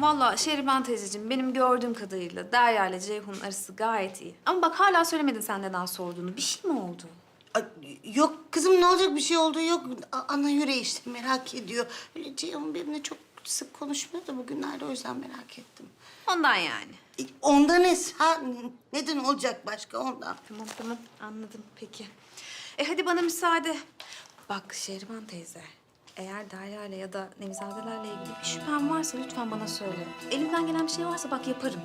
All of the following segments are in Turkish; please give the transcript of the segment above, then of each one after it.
Vallahi Şehriban teyzeciğim benim gördüğüm kadarıyla Derya ile Ceyhun'un arası gayet iyi. Ama bak hala söylemedin sen neden sorduğunu. Bir şey mi oldu? Ay, Yok kızım ne olacak bir şey oldu yok. A- Ana yüreği işte merak ediyor. Öyle Ceyhun benimle çok sık konuşmuyor da bugünlerde o yüzden merak ettim. Ondan yani. E, Ondan Esra. Neden olacak başka ondan? Tamam tamam anladım peki. E hadi bana müsaade. Bak Şehriban teyze. Eğer Derya ile ya da Nevizadelerle ilgili bir şüphen varsa lütfen bana söyle. Elimden gelen bir şey varsa bak yaparım.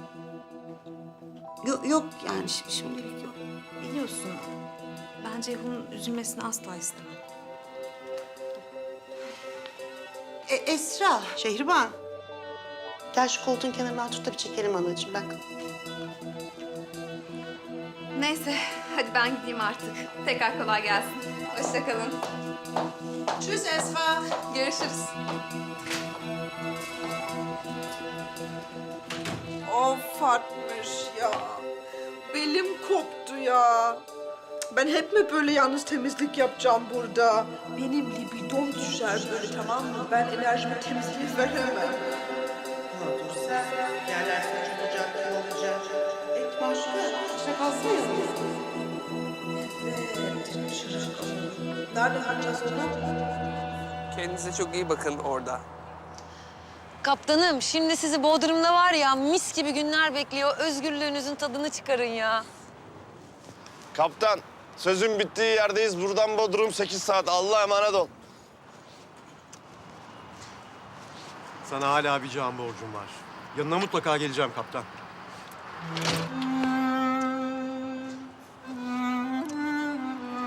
Yok, yok yani şi- şimdilik yok. Biliyorsun ben Ceyhun'un üzülmesini asla istemem. E, Esra. Şehriban. Gel şu koltuğun kenarından tut da bir çekelim anacığım bak. Neyse hadi ben gideyim artık. Tekrar kolay gelsin. Hoşça kalın. Tschüss Esra. Görüşürüz. Of Fatmış ya. Belim koptu ya. Ben hep mi böyle yalnız temizlik yapacağım burada? Benim libidom düşer böyle tamam mı? Ben enerjimi temizliğe veremem. Yerler saçılacak. Et başka. İçine. Nerede harcayacağız? Kendinize çok iyi bakın orada. Kaptanım şimdi sizi Bodrum'da var ya mis gibi günler bekliyor. Özgürlüğünüzün tadını çıkarın ya. Kaptan, sözün bittiği yerdeyiz. Buradan Bodrum 8 saat. Allah'a emanet ol. Sana hala bir can borcum var. Yanına mutlaka geleceğim kaptan.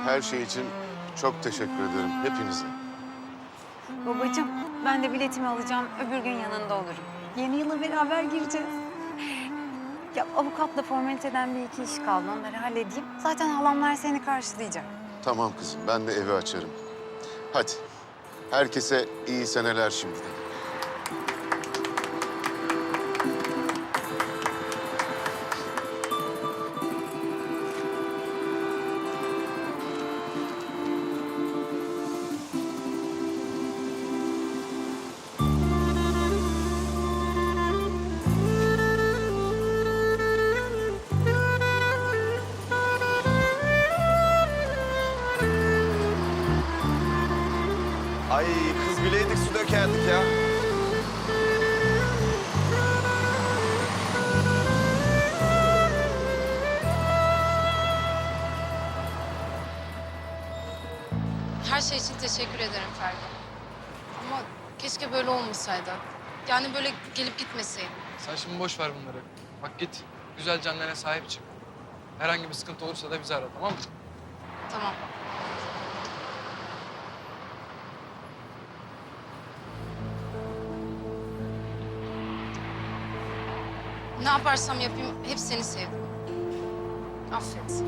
Her şey için çok teşekkür ederim hepinize. Babacığım, ben de biletimi alacağım. Öbür gün yanında olurum. Yeni yıla beraber gireceğiz. Ya avukatla formaliteden bir iki iş kaldı. Onları halledeyim. Zaten halamlar seni karşılayacak. Tamam kızım, ben de evi açarım. Hadi, herkese iyi seneler şimdiden. Ay kız bileydik su dökerdik ya. Her şey için teşekkür ederim Ferdi. Ama keşke böyle olmasaydı. Yani böyle gelip gitmeseydin. Sen şimdi boş ver bunları. Bak git, güzel canlarına sahip çık. Herhangi bir sıkıntı olursa da bizi ara, tamam mı? Tamam. Ne yaparsam yapayım hep seni sevdim. Affet.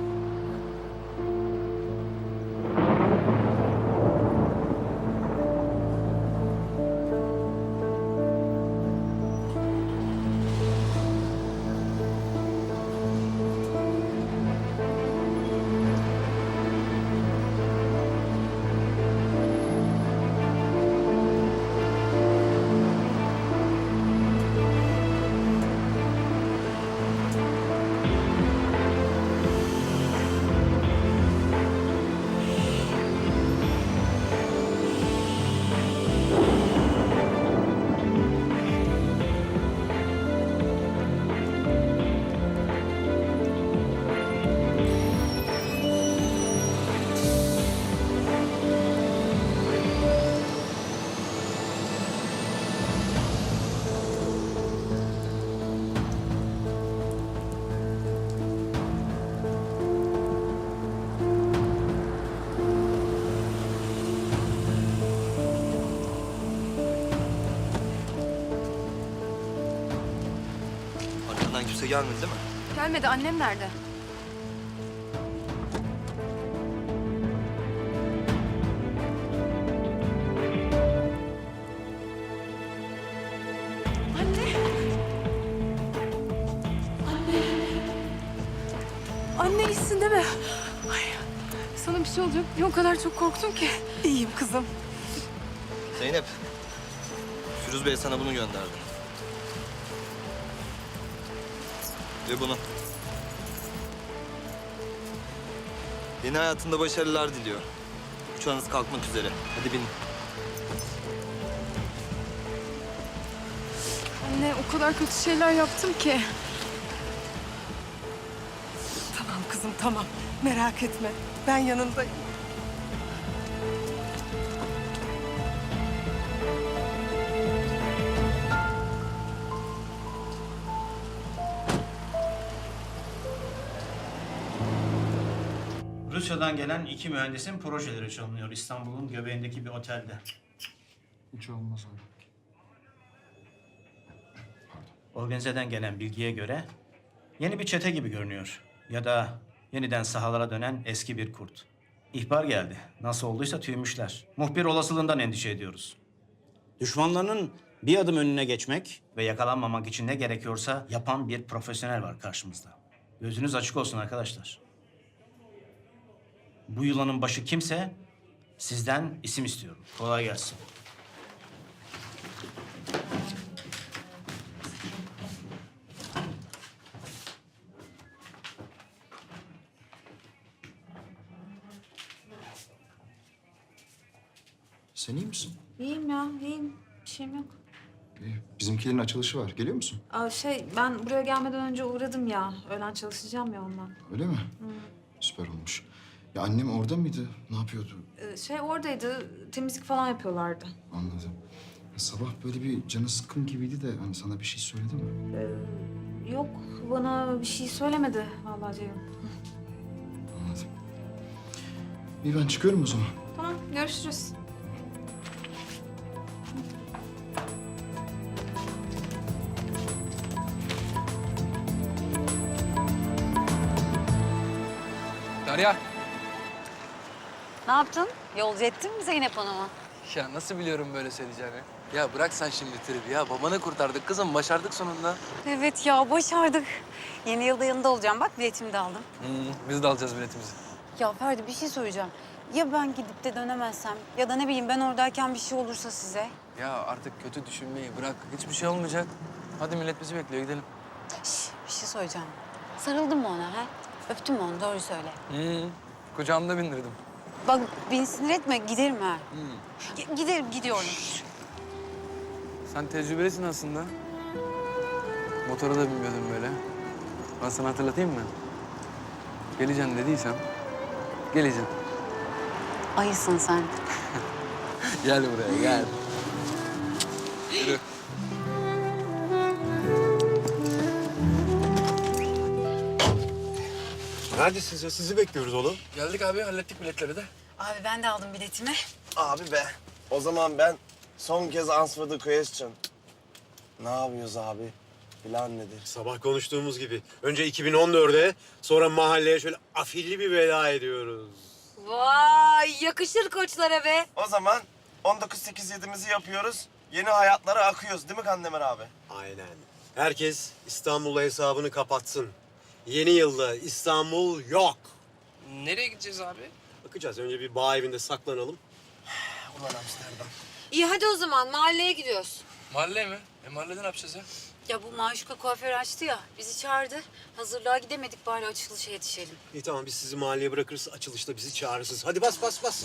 Gelmedi değil mi? Gelmedi annem nerede? Anne iyisin değil mi? Ay, sana bir şey olacak diye o kadar çok korktum ki. İyiyim kızım. Zeynep. Firuz Bey sana bunu gönderdi. Ve bunu. Yeni hayatında başarılar diliyor. Uçağınız kalkmak üzere. Hadi binin. Anne o kadar kötü şeyler yaptım ki. Tamam kızım tamam. Merak etme. Ben yanındayım. Rusya'dan gelen iki mühendisin projeleri çalınıyor İstanbul'un göbeğindeki bir otelde. Hiç olmaz abi. Organizeden gelen bilgiye göre yeni bir çete gibi görünüyor. Ya da yeniden sahalara dönen eski bir kurt. İhbar geldi. Nasıl olduysa tüymüşler. Muhbir olasılığından endişe ediyoruz. Düşmanlarının bir adım önüne geçmek ve yakalanmamak için ne gerekiyorsa yapan bir profesyonel var karşımızda. Gözünüz açık olsun arkadaşlar. Bu yılanın başı kimse sizden isim istiyorum. Kolay gelsin. Sen iyi misin? İyiyim ya, iyiyim. Bir şeyim yok. Bizimkilerin açılışı var. Geliyor musun? Aa, şey, ben buraya gelmeden önce uğradım ya. Öğlen çalışacağım ya ondan. Öyle mi? Süper olmuş. Ya annem orada mıydı? Ne yapıyordu? Ee, şey oradaydı, temizlik falan yapıyorlardı. Anladım. Ya sabah böyle bir canı sıkkın gibiydi de hani sana bir şey söyledi mi? Ee, yok, bana bir şey söylemedi vallahi Ceyhun. Anladım. İyi ben çıkıyorum o zaman. Tamam, görüşürüz. Derya. Ne yaptın? Yolcu ettin mi Zeynep Hanım'ı? Ya nasıl biliyorum böyle söyleyeceğini? Ya bırak sen şimdi tribi ya. Babanı kurtardık kızım. Başardık sonunda. Evet ya başardık. Yeni yılda yanında olacağım. Bak biletimi de aldım. biz de alacağız biletimizi. Ya Ferdi bir şey söyleyeceğim. Ya ben gidip de dönemezsem ya da ne bileyim ben oradayken bir şey olursa size. Ya artık kötü düşünmeyi bırak. Hiçbir şey olmayacak. Hadi millet bizi bekliyor. Gidelim. Şş, bir şey söyleyeceğim. Sarıldın mı ona ha? Öptün mü onu doğru söyle. Hı. Kucağımda bindirdim. Bak beni sinir etme giderim ha. Gi- Giderim gidiyorum. Sen tecrübelisin aslında. Motora da binmiyordun böyle. Ben sana hatırlatayım mı? Geleceğim dediysem geleceğim. Ayısın sen. Gel buraya gel. Neredesiniz ya? Sizi bekliyoruz oğlum. Geldik abi hallettik biletleri de. Abi ben de aldım biletimi. Abi be. O zaman ben son kez answer the question. Ne yapıyoruz abi? Plan nedir? Sabah konuştuğumuz gibi. Önce 2014'e, sonra mahalleye şöyle afilli bir veda ediyoruz. Vay yakışır koçlara be. O zaman 19-8-7'mizi yapıyoruz. Yeni hayatlara akıyoruz değil mi Kandemir abi? Aynen. Herkes İstanbul'la hesabını kapatsın. Yeni yılda İstanbul yok. Nereye gideceğiz abi? Bakacağız. Önce bir bağ evinde saklanalım. Ulan Amsterdam. İyi hadi o zaman mahalleye gidiyoruz. Mahalle mi? E mahallede ne yapacağız ya? Ya bu Maşuka kuaför açtı ya. Bizi çağırdı. Hazırlığa gidemedik bari açılışa yetişelim. İyi tamam biz sizi mahalleye bırakırız. Açılışta bizi çağırırsınız. Hadi bas bas bas.